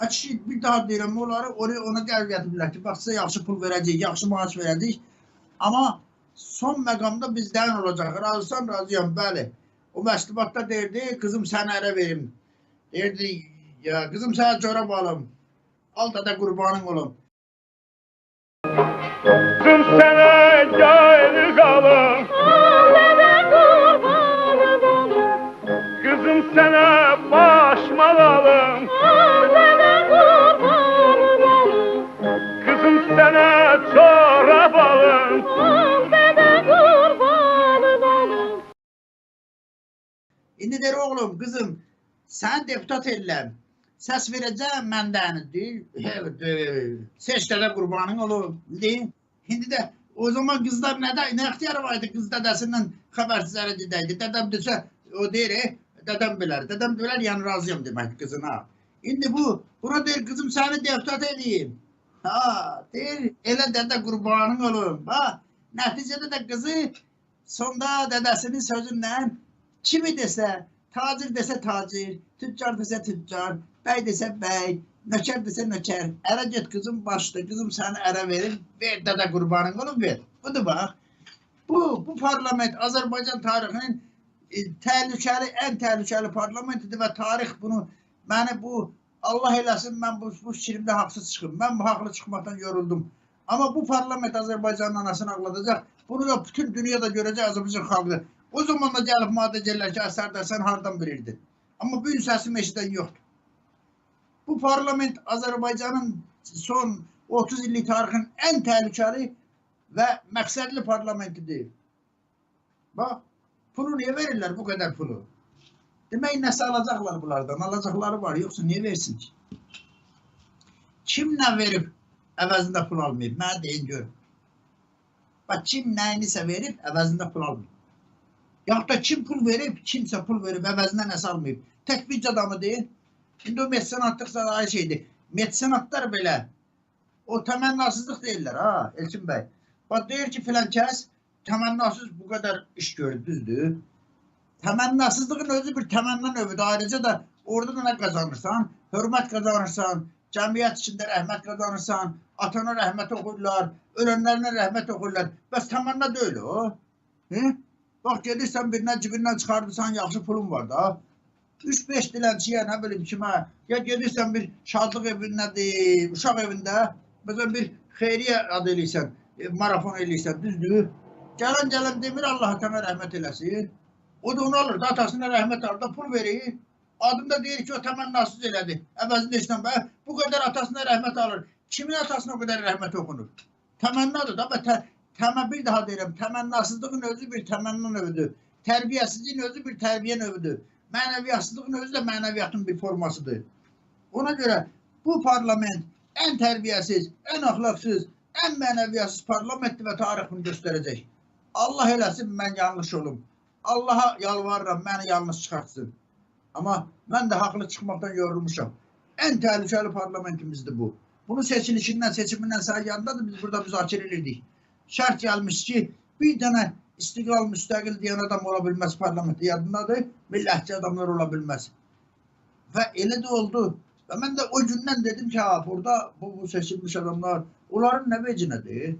Açı bir daha deyirəm, onları oraya ona gəl gətiriblər ki, bax sizə yaxşı pul verəcəyik, yaxşı maaş verəcəyik. Amma son məqamda bizdən olacaq. Razısan, razıyam, bəli. O məktubata deyirdi, qızım sənə ərə verim. Deyirdi, ya qızım sənə corab alım. Al da da qurbanın olum. Kızım sana gel kalın Kızım sana başmal alın Kızım İndi der oğlum, qızım, sən deputat eləm. Səs verəcəm məndəndir. Evet, e, seçdə də qurbanın olub. İndi də o zaman qızlar nədə nə ixtiyarı var idi qız dədəsindən xəbərsizlərə gedəydi. Dədəm desə o deyir, e, dədəm bilər. Dədəm bilər, yəni razıyam demək qızına. İndi bu buna deyir qızım səni deputat eləyim. Ha, deyir elə dədə qurbanın olum. Ha, nəticədə də qızı sonda dədəsinin sözündən kimi desə, tacir desə tacir, tüccar desə tüccar, bəy desə bəy, nökər desə nökər. Ərə get qızım başda, qızım səni ərə verir, ver dədə qurbanın olub ver. Budur bax. Bu bu parlament Azərbaycan tarixinin e, təhlükəli, ən təhlükəli parlamentidir və tarix bunu məni bu Allah eləsin mən bu, bu fikrimdə haqsız çıxım. Mən bu haqlı çıxmaqdan yoruldum. Amma bu parlament Azərbaycanın anasını ağladacaq. Bunu da bütün dünyada görəcək Azərbaycan xalqı. O zaman da gəlib maddə deyirlər ki, əsərdə sən hardan bilirdin? Amma bu gün səsimi eşidən yoxdur. Bu parlament Azərbaycanın son 30 illik tarixin ən təhlükəli və məqsədli parlamentidir. Bax, pulu niyə verirlər bu qədər pulu? Demək nəsə alacaqlar bunlardan, alacaqları var, yoxsa niyə versin ki? Kim nə verib əvəzində pul almayıb? Mənə deyin görüm. Bax, kim nəyinisə verib əvəzində pul almayıb? Yaxud da kim pul verib, kimsə pul verib əvəzinə nəsə almayıb. Tək bir adamı deyil. İndi o mesenatlıq ayrı şeydir. Mesenatlar belə o təmənnasızlıq deyirlər ha Elçin bəy. Bax deyir ki filan kəs təmənnasız bu qədər iş görüb düzdür. Təmənnasızlığın özü bir təmənna növüdür. Ayrıca da orada da nə qazanırsan? Hörmət qazanırsan, cəmiyyət içində rəhmət qazanırsan, atana rəhmət oxuyurlar, ölənlərinə rəhmət oxuyurlar. Bəs təmənna deyil o. Hı? Bax gedirsən birinə cibindən çıxardırsan, yaxşı pulun var da. 3-5 dilənçiyə nə bilim kimə, ya gedirsən bir şadlıq evindədir, uşaq evində, məsələn bir xeyriyyə adı eləyirsən, e, marafon eləyirsən, düzdür? Gələn gələn demir Allah sənə rəhmət eləsin. O da onu alır, da atasına rəhmət alır, da pul verir. Adında deyir ki, o təmənnasız elədi. Əvəzində işləm, bu qədər atasına rəhmət alır. Kimin atasına o qədər rəhmət okunur? Təmənnadır da, və tə, təmə bir daha deyirəm, təmənnasızlığın özü bir təmənna növüdür. Tərbiyəsizliyin özü bir tərbiyə növüdür. Mənəviyyatçılığın özü də mənəviyyatın bir formasıdır. Ona görə bu parlament ən tərbiyəsiz, ən əxlaqsız, ən mənəviyyatsız parlamentdir və tarix bunu göstərəcək. Allah eləsin mən yanlış olum. Allaha yalvarıram məni yanlış çıxartsın. Amma mən də haqlı çıxmaqdan yorulmuşam. Ən təhlükəli parlamentimizdir bu. Bunu seçilişindən, seçimindən sayyandadır biz burada müzakirə edirdik. Şərt gəlmiş ki, bir dənə istiqlal müstəqil deyən adam ola bilməz parlamentdə yadındadır. Millətçi adamlar ola bilməz. Və elə də oldu. Və mən də o gündən dedim ki, ha, burada bu, bu seçilmiş adamlar, onların nə vecinədir?